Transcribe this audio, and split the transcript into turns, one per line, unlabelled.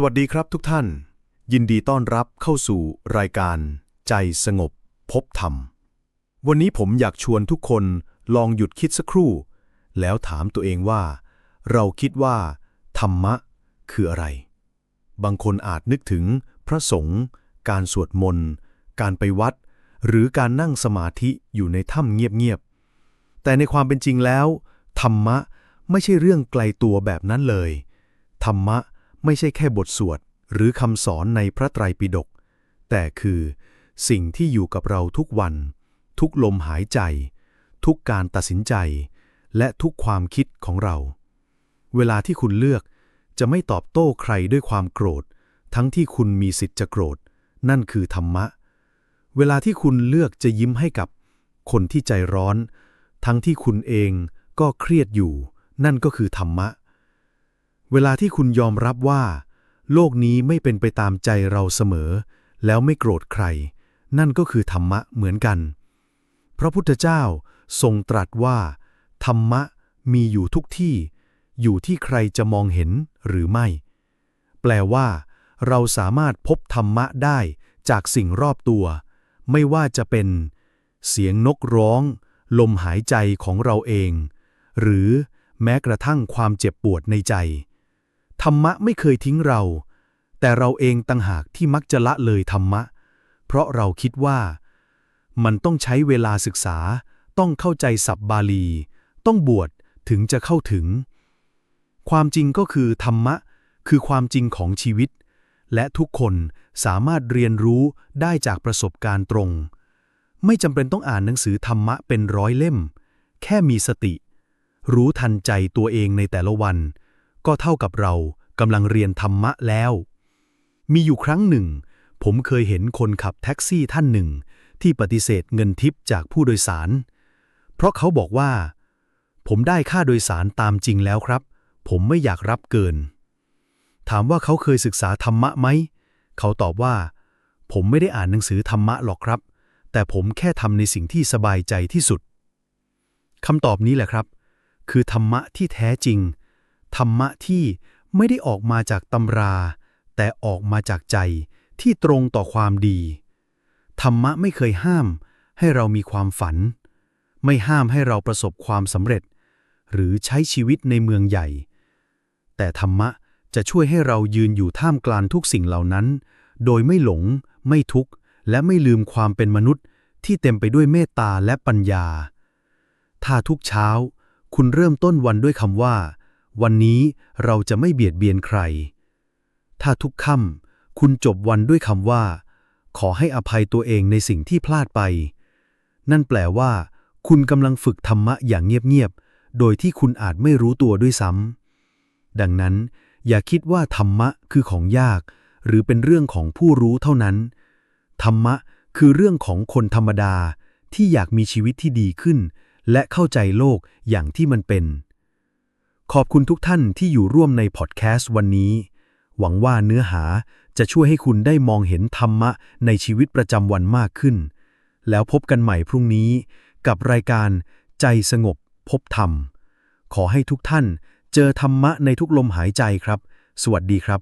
สวัสดีครับทุกท่าน ยินดีต้อนรับเข้าสู่รายการ ใจสงบ พบธรรม วันนี้ผมอยากชวนทุกคนลองหยุดคิดสักครู่ แล้วถามตัวเองว่า เราคิดว่า ธรรมะ คืออะไร บางคนอาจนึกถึง พระสงฆ์การสวดมนต์ การไปวัด หรือการนั่งสมาธิอยู่ในถ้ำเงียบๆแต่ในความเป็นจริงแล้ว ธรรมะไม่ใช่เรื่องไกลตัวแบบนั้นเลย ธรรมะ ไม่ใช่แค่บทสวดหรือคำสอนในพระไตรปิฎกแต่คือสิ่งที่อยู่กับเราทุกวัน ทุกลมหายใจ ทุกการตัดสินใจ และทุกความคิดของเรา เวลาที่คุณเลือกจะไม่ตอบโต้ใครด้วยความโกรธ ทั้งที่คุณมีสิทธิ์จะโกรธ นั่นคือธรรมะ เวลาที่คุณเลือกจะยิ้มให้กับคนที่ใจร้อน ทั้งที่คุณเองก็เครียดอยู่ นั่นก็คือธรรมะ เวลาที่คุณยอมรับว่า โลกนี้ไม่เป็นไปตามใจเราเสมอ แล้วไม่โกรธใคร นั่นก็คือธรรมะเหมือนกัน พระพุทธเจ้าทรงตรัสว่า ธรรมะมีอยู่ทุกที่ อยู่ที่ใครจะมองเห็นหรือไม่ แปลว่า เราสามารถพบธรรมะได้จากสิ่งรอบตัว ไม่ว่าจะเป็น เสียงนกร้อง ลมหายใจของเราเอง หรือแม้กระทั่งความเจ็บปวดในใจ ธรรมะไม่เคยทิ้งเรา แต่เราเองต่างหากที่มักจะละเลยธรรมะ เพราะเราคิดว่า มันต้องใช้เวลาศึกษา ต้องเข้าใจศัพท์บาลี ต้องบวชถึงจะเข้าถึง ความจริงก็คือธรรมะ คือความจริงของชีวิต และทุกคนสามารถเรียนรู้ได้จากประสบการณ์ตรง ไม่จำเป็นต้องอ่านหนังสือธรรมะเป็นร้อยเล่ม แค่มีสติ รู้ทันใจตัวเองในแต่ละวัน ก็เท่ากับเรากำลังเรียนธรรมะแล้ว มีอยู่ครั้งหนึ่ง ผมเคยเห็นคนขับแท็กซี่ท่านหนึ่ง ที่ปฏิเสธเงินทิปจากผู้โดยสาร เพราะเขาบอกว่า ผมได้ค่าโดยสารตามจริงแล้วครับ ผมไม่อยากรับเกิน ถามว่าเขาเคยศึกษาธรรมะไหม เขาตอบว่า ผมไม่ได้อ่านหนังสือธรรมะหรอกครับ แต่ผมแค่ทำในสิ่งที่สบายใจที่สุดคำตอบนี้แหละครับ คือธรรมะที่แท้จริง ธรรมะที่ไม่ได้ออกมาจากตำรา แต่ออกมาจากใจที่ตรงต่อความดี ธรรมะไม่เคยห้ามให้เรามีความฝัน ไม่ห้ามให้เราประสบความสำเร็จ หรือใช้ชีวิตในเมืองใหญ่ แต่ธรรมะจะช่วยให้เรายืนอยู่ท่ามกลางทุกสิ่งเหล่านั้น โดยไม่หลง ไม่ทุกข์ และไม่ลืมความเป็นมนุษย์ที่เต็มไปด้วยเมตตาและปัญญา ถ้าทุกเช้า คุณเริ่มต้นวันด้วยคำว่า วันนี้เราจะไม่เบียดเบียนใคร ถ้าทุกค่ำคุณจบวันด้วยคำว่า ขอให้อภัยตัวเองในสิ่งที่พลาดไป นั่นแปลว่า คุณกำลังฝึกธรรมะอย่างเงียบๆ โดยที่คุณอาจไม่รู้ตัวด้วยซ้ำดังนั้น อย่าคิดว่าธรรมะคือของยาก หรือเป็นเรื่องของผู้รู้เท่านั้น ธรรมะคือเรื่องของคนธรรมดาที่อยากมีชีวิตที่ดีขึ้น และเข้าใจโลกอย่างที่มันเป็น ขอบคุณทุกท่านที่อยู่ร่วมในพอดแคสต์วันนี้ หวังว่าเนื้อหาจะช่วยให้คุณได้มองเห็นธรรมะในชีวิตประจำวันมากขึ้น แล้วพบกันใหม่พรุ่งนี้กับรายการใจสงบพบธรรม ขอให้ทุกท่านเจอธรรมะในทุกลมหายใจครับ สวัสดีครับ